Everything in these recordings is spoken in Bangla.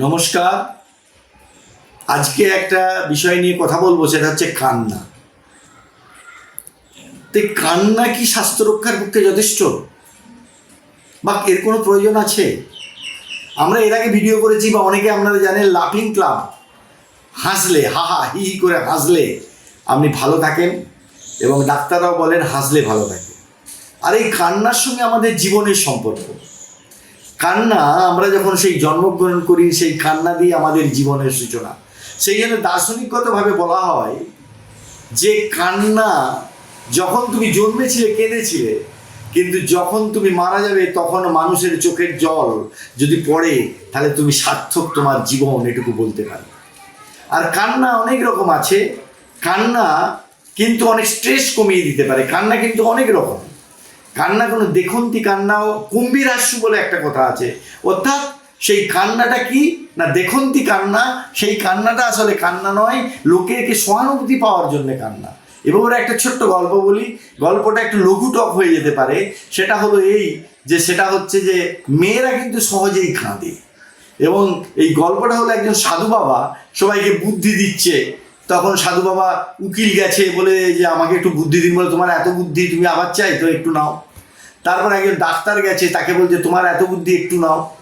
নমস্কার। আজকে একটা বিষয় নিয়ে কথা বলব, সেটা হচ্ছে কান্না। তো কান্না কি স্বাস্থ্য রক্ষার পক্ষে যথেষ্ট? বা এর কোনো প্রয়োজন আছে? আমরা এর আগে ভিডিও করেছি বা অনেকে আপনারা জানেন লাফিং ক্লাব হাসলে, হা হা, হি হি করে হাসলে আপনি ভালো থাকেন এবং ডাক্তাররাও বলেন হাসলে ভালো থাকে। আর এই কান্নার সঙ্গে আমাদের জীবনের সম্পর্ক। কান্না, আমরা যখন সেই জন্মগ্রহণ করি, সেই কান্না দিয়ে আমাদের জীবনের সূচনা। সেই জন্য দার্শনিকগতভাবে বলা হয় যে কান্না, যখন তুমি জন্মেছিলে, কেঁদেছিলে, কিন্তু যখন তুমি মারা যাবে, তখন মানুষের চোখের জল যদি পড়ে, তাহলে তুমি সার্থক তোমার জীবন, এটুকু বলতে পারো। আর কান্না অনেক রকম আছে। কান্না কিন্তু অনেক স্ট্রেস কমিয়ে দিতে পারে। কান্না কিন্তু অনেক রকম। কান্না কোনো দেখন্তি কান্নাও কুম্ভীর হাস্য বলে একটা কথা আছে। অর্থাৎ সেই কান্নাটা কি? না দেখন্তি কান্না, সেই কান্নাটা আসলে কান্না নয় লোকেকে সহানুভূতি পাওয়ার জন্য কান্না। এবং ওরা একটা ছোট্ট গল্প বলি। গল্পটা একটু লঘু টক হয়ে যেতে পারে। সেটা হলো এই যে, সেটা হচ্ছে যে, মেয়েরা কিন্তু সহজেই কাঁদে। এবং এই গল্পটা হলো একজন সাধু বাবা, সবাইকে বুদ্ধি দিচ্ছে। তখন সাধু বাবা উকিল গেছে বলে যে, আমাকে একটু বুদ্ধি দিন। বলে, তোমার এত বুদ্ধি, তুমি আবার চাই তো একটু নাও। তারপর একজন ডাক্তার গেছে, তাকে বলছে, তোমার এত বুদ্ধি, একটু নাও।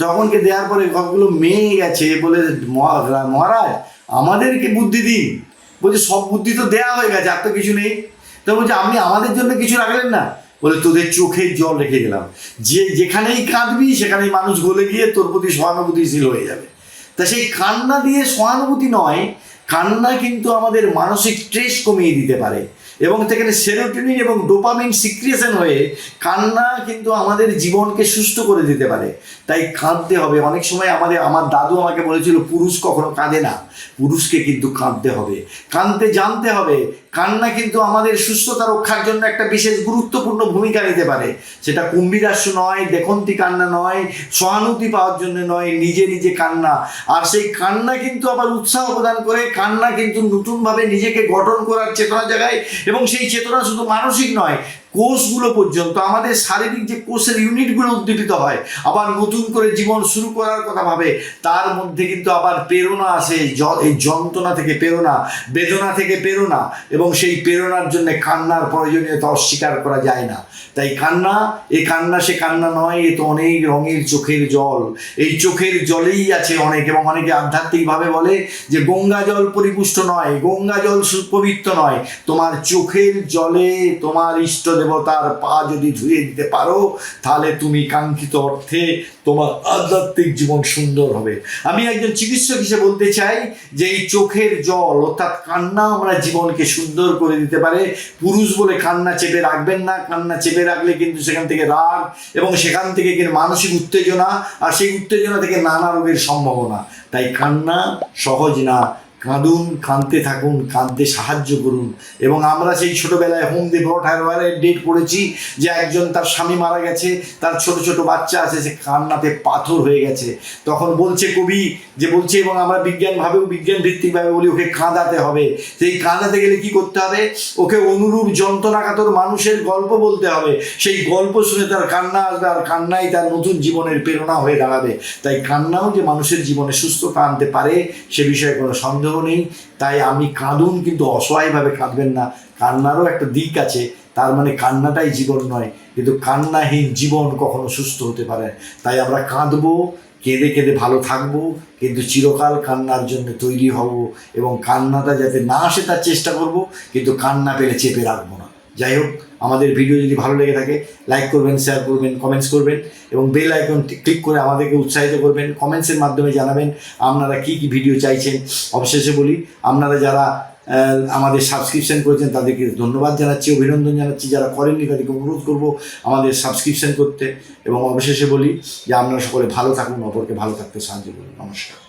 যখনকে দেওয়ার পরে কতগুলো মেয়ে গেছে বলে, "মহা- মহারাজ, আমাদেরকে বুদ্ধি দিন। বলছে, সব বুদ্ধি তো দেওয়া হয়ে গেছে, আর তো কিছু নেই। তো বলছে, আপনি আমাদের জন্য কিছু রাখলেন না? বলে, তোদের চোখের জল রেখে গেলাম যে, যেখানেই কাঁদবি, সেখানেই মানুষ গলে গিয়ে তোর প্রতি সহানুভূতিশীল হয়ে যাবে। তা সেই কান্না দিয়ে সহানুভূতি নয় কান্না কিন্তু আমাদের মানসিক স্ট্রেস কমিয়ে দিতে পারে। এবং সেখানে সেরোটোনিন এবং ডোপামিন সিক্রিয়েশন হয়ে কান্না কিন্তু আমাদের জীবনকে সুস্থ করে দিতে পারে। তাই কাঁদতে হবে। অনেক সময় আমাদের, আমার দাদু আমাকে বলেছিল, পুরুষ কখনো কাঁদে না। পুরুষকে কিন্তু কাঁদতে হবে। কাঁদতে জানতে হবে কান্না কিন্তু আমাদের সুস্থতা রক্ষার জন্য একটা বিশেষ গুরুত্বপূর্ণ ভূমিকা নিতে পারে। সেটা কুম্ভীরাস্য নয়, দেখন্তি কান্না নয়, সহানুভূতি পাওয়ার জন্য নয়, নিজে নিজে কান্না। আর সেই কান্না কিন্তু আবার উৎসাহ প্রদান করে, কান্না কিন্তু নতুনভাবে নিজেকে গঠন করার চেতনা জায়গায় এবং সেই চেতনা শুধু মানসিক নয় কোষগুলো পর্যন্ত, আমাদের শারীরিক যে কোষের ইউনিটগুলো উদ্দীপিত হয়, আবার নতুন করে জীবন শুরু করার কথা ভাবে, তার মধ্যে কিন্তু আবার প্রেরণা আসে এই যন্ত্রণা থেকে প্রেরণা, বেদনা থেকে প্রেরণা, এবং সেই প্রেরণার জন্য কান্নার প্রয়োজনীয়তা অস্বীকার করা যায় না। তাই কান্না, এ কান্না, সে কান্না নয়, এ তো অনেক রঙের চোখের জল। এই চোখের জলেই আছে অনেক, এবং অনেকে আধ্যাত্মিকভাবে বলে যে গঙ্গা জল পরিপুষ্ট নয়, গঙ্গা জল পবিত্র নয়। তোমার চোখের জলে তোমার ইষ্ট দেবতার পা যদি ধুয়ে দিতে পারো, তাহলে তুমি কাঙ্ক্ষিত অর্থে তোমার আধ্যাত্মিক জীবন সুন্দর হবে। আমি একজন চিকিৎসক হিসেবে বলতে চাই যে এই চোখের জল, অর্থাৎ কান্না আমরা জীবনকে সুন্দর করে দিতে পারে। পুরুষ বলে কান্না চেপে রাখবেন না, কান্না চেপে রাখলে কিন্তু সেখান থেকে রাগ এবং সেখান থেকে কিন্তু মানসিক উত্তেজনা, আর সেই উত্তেজনা থেকে নানা রোগের সম্ভাবনা। তাই কান্না সহজ না কাঁদুন, কাঁদতে থাকুন, কাঁদতে সাহায্য করুন। এবং আমরা সেই ছোটবেলায় হোম দে ভটারওয়ারের ডেট পড়েছি যে একজন তার স্বামী মারা গেছে, তার ছোট ছোট বাচ্চা আছে, সে কান্নাতে পাথর হয়ে গেছে। তখন বলছে কবি যে বলছে, এবং আমরা বিজ্ঞানভাবেও বিজ্ঞান ভিত্তিকভাবে বলি, ওকে কাঁদাতে হবে। সেই কাঁদাতে গেলে কি করতে হবে? ওকে অনুরূপ যন্ত্রণাকাতর মানুষের গল্প বলতে হবে। সেই গল্প শুনে তার কান্না আসবে, আর কান্নাই তার নতুন জীবনের প্রেরণা হয়ে দাঁড়াবে। তাই কান্নাও যে মানুষের জীবনে সুস্থতা আনতে পারে, সে বিষয়ে কোনো সন্দেহ নেই, তাই আমি কাঁদুন, কিন্তু অসহায়ভাবে কাঁদবেন না কান্নারও একটা দিক আছে, তার মানে কান্নাটাই জীবন নয়, কিন্তু কান্নাহীন জীবন কখনো সুস্থ হতে পারে। তাই আমরা কাঁদবো, কেঁদে কেঁদে ভালো থাকব, কিন্তু চিরকাল কান্নার জন্য তৈরি হব এবং কান্নাটা যাতে না আসে তার চেষ্টা করব, কিন্তু কান্না পেলে চেপে রাখব না যাই হোক, আমাদের ভিডিও যদি ভালো লেগে থাকে লাইক করবেন শেয়ার করবেন কমেন্টস করবেন এবং বেল আইকন ক্লিক করে আমাদেরকে উৎসাহিত করবেন কমেন্টসের মাধ্যমে জানাবেন আপনারা কি কি ভিডিও চাইছেন। অবশেষে বলি, আপনারা যারা আমাদের সাবস্ক্রিপশন করেছেন, তাদেরকে ধন্যবাদ জানাচ্ছি, অভিনন্দন জানাচ্ছি। যারা করেননি, তাদেরকে অনুরোধ করব আমাদের সাবস্ক্রিপশন করতে এবং অবশেষে বলি যে আপনারা সকলে ভালো থাকুন, অপরকে ভালো থাকতে সাহায্য করুন। নমস্কার।